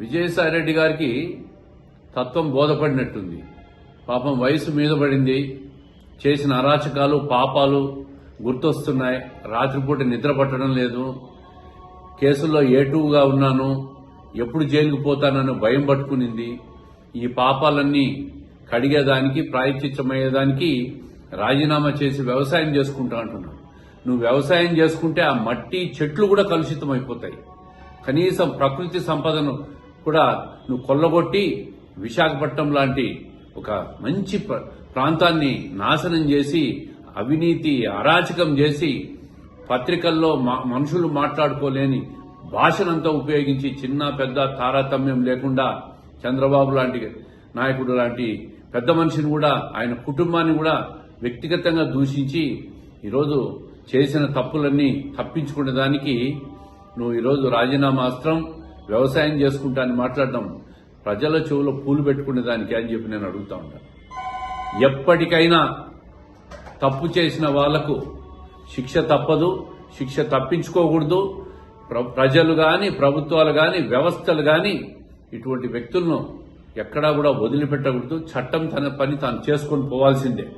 విజయసాయి రెడ్డి గారికి తత్వం బోధపడినట్టుంది. పాపం వయసు మీద పడింది. చేసిన అరాచకాలు పాపాలు గుర్తొస్తున్నాయి. రాత్రిపూట నిద్ర పట్టడం లేదు. కేసుల్లో ఏటుగా ఉన్నాను. ఎప్పుడు జైలుకు పోతానని భయం పట్టుకునింది. ఈ పాపాలన్నీ కడిగేదానికి ప్రాయశ్చిత్తమయ్యేదానికి రాజీనామా చేసి వ్యవసాయం చేసుకుంటా అంటున్నాను నువ్వు వ్యవసాయం చేసుకుంటే ఆ మట్టి చెట్లు కూడా కలుషితం అయిపోతాయి కనీసం ప్రకృతి సంపదను కూడా నువ్వు కొల్లగొట్టి విశాఖపట్నం లాంటి ఒక మంచి ప్రాంతాన్ని నాశనం చేసి అవినీతి అరాచకం చేసి పత్రికల్లో మా- మనుషులు మాట్లాడుకోలేని భాషనంతా ఉపయోగించి చిన్న పెద్ద తారతమ్యం లేకుండా చంద్రబాబు లాంటి నాయకుడు లాంటి పెద్ద మనిషిని కూడా ఆయన కుటుంబాన్ని కూడా వ్యక్తిగతంగా దూషించి ఈరోజు చేసిన తప్పులన్నీ తప్పించుకునే దానికి నువ్వు ఈరోజు రాజీనామా అస్త్రం వ్యవసాయం చేసుకుంటా అని మాట్లాడడం ప్రజల చెవులో పూలు పెట్టుకునే దానికి అని చెప్పి నేను అడుగుతా ఉంటాను ఎప్పటికైనా తప్పు చేసిన వాళ్ళకు శిక్ష తప్పదు శిక్ష తప్పించుకోకూడదు. ప్ర- ప్రజలు కానీ ప్రభుత్వాలు కానీ వ్యవస్థలు కానీ ఇటువంటి వ్యక్తులను ఎక్కడా కూడా వదిలిపెట్టకూడదు. చట్టం తన పని తాను చేసుకొని పోవాల్సిందే.